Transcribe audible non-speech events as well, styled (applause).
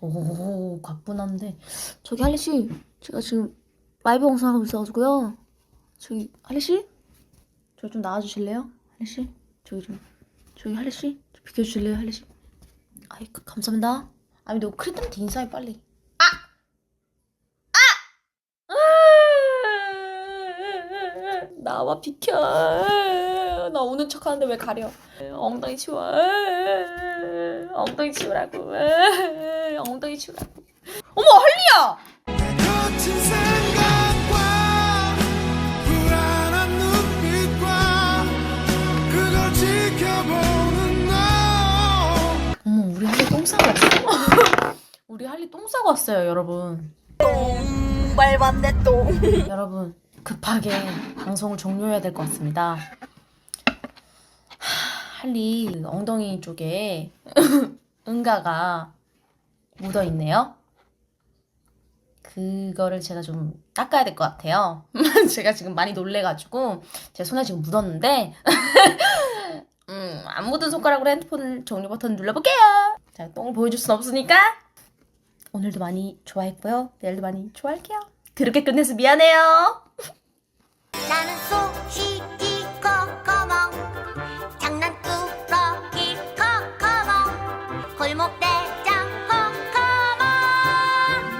오, 가뿐한데. 저기 할리 씨, 제가 지금 라이브 방송하고 있어가지고요. 저기 할리 씨, 저기 좀 나와주실래요? 할리 씨, 저기 좀, 저기 할리 씨, 좀 비켜주실래요, 할리 씨? 아이, 그, 감사합니다. 아니, 너 크리템한테 인사해 빨리. 아, 아, 아! 나와 비켜. 나 오는 척 하는데 왜 가려? 엉덩이 치워. 엉덩이 치우라고. 엉덩이 치우라고. 어머 할리야! 어머 우리 할리 똥 싸고 왔어. (laughs) 우리 할리 똥 싸고 왔어요 여러분. 똥 밟았네 똥. 여러분 급하게 방송을 종료해야 될 것 같습니다. 하, 할리 엉덩이 쪽에 (laughs) 응가가 묻어 있네요. 그거를 제가 좀 닦아야 될 것 같아요. (laughs) 제가 지금 많이 놀래가지고 제 손에 지금 묻었는데 (laughs) 음, 안 묻은 손가락으로 핸드폰 종료 버튼 눌러볼게요. 자, 똥을 보여줄 순 없으니까 오늘도 많이 좋아했고요. 내일도 많이 좋아할게요. 그렇게 끝내서 미안해요. 나는